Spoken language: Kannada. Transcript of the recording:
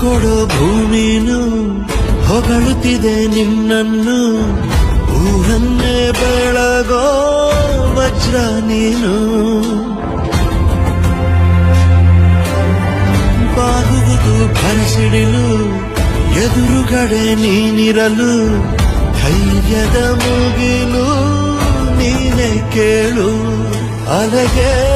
ಕೊಡೋ ಭೂಮಿನು, ಹೊಗಳುತ್ತಿದೆ ನಿನ್ನನ್ನು. ಊರನ್ನೇ ಬೆಳಗೋ ವಜ್ರ ನೀನು. ಬಾಗುವುದು ಭರಸಿಡಿಲು, ಎದುರುಗಡೆ ನೀನಿರಲು. ಧೈರ್ಯದ ಮುಗಿಲು ನೀನೆ ಕೇಳು, ಅಲೆಗೆ